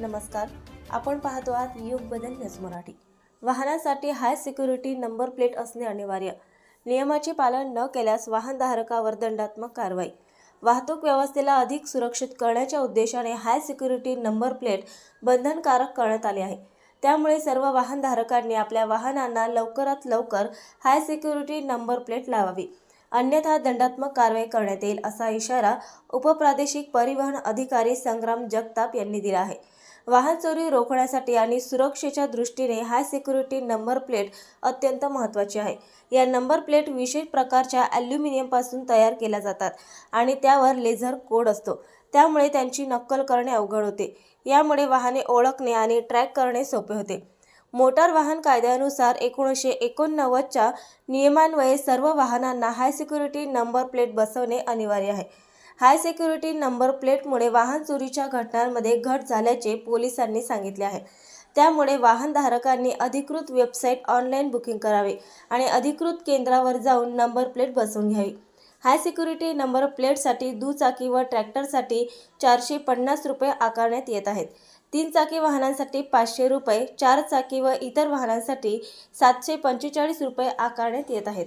नमस्कार. आपण पाहतो आहात युग बदल न्यूज मराठी. वाहनासाठी हाय सिक्युरिटी नंबर प्लेट असणे अनिवार्य. नियमाचे पालन न केल्यास वाहनधारकावर दंडात्मक कारवाई. वाहतूक व्यवस्थेला अधिक सुरक्षित करण्याच्या उद्देशाने हाय सिक्युरिटी नंबर प्लेट बंधनकारक करण्यात आले आहे. त्यामुळे सर्व वाहनधारकांनी आपल्या वाहनांना लवकरात लवकर हाय सिक्युरिटी नंबर प्लेट लावावी. अन्यथा दंडात्मक कारवाई करण्यात येईल असा इशारा उपप्रादेशिक परिवहन अधिकारी संग्राम जगताप यांनी दिला आहे. वाहन चोरी रोखण्यासाठी आणि सुरक्षेच्या दृष्टीने हाय सिक्युरिटी नंबर प्लेट अत्यंत महत्त्वाची आहे. या नंबर प्लेट विशेष प्रकारच्या ॲल्युमिनियमपासून तयार केल्या जातात आणि त्यावर लेझर कोड असतो. त्यामुळे त्यांची नक्कल करणे अवघड होते. यामुळे वाहने ओळखणे आणि ट्रॅक करणे सोपे होते. मोटार वाहन कायद्यानुसार एकोणीसशे एकोणनव्वदच्या नियमान्वये सर्व वाहनांना हाय सिक्युरिटी नंबर प्लेट बसवणे अनिवार्य आहे. हाय सिक्युरिटी नंबर प्लेटमुळे वाहन चोरीच्या घटनांमध्ये घट झाल्याचे पोलिसांनी सांगितले आहे. त्यामुळे वाहनधारकांनी अधिकृत वेबसाईट ऑनलाईन बुकिंग करावे आणि अधिकृत केंद्रावर जाऊन नंबर प्लेट बसवून घ्यावी. हाय सिक्युरिटी नंबर प्लेटसाठी दुचाकी व ट्रॅक्टरसाठी चारशे पन्नास रुपये आकारण्यात येत आहेत. तीन चाकी वाहनांसाठी पाचशे रुपये चार चाकी व इतर वाहनांसाठी सातशे पंचेचाळीस रुपये आकारण्यात येत आहेत.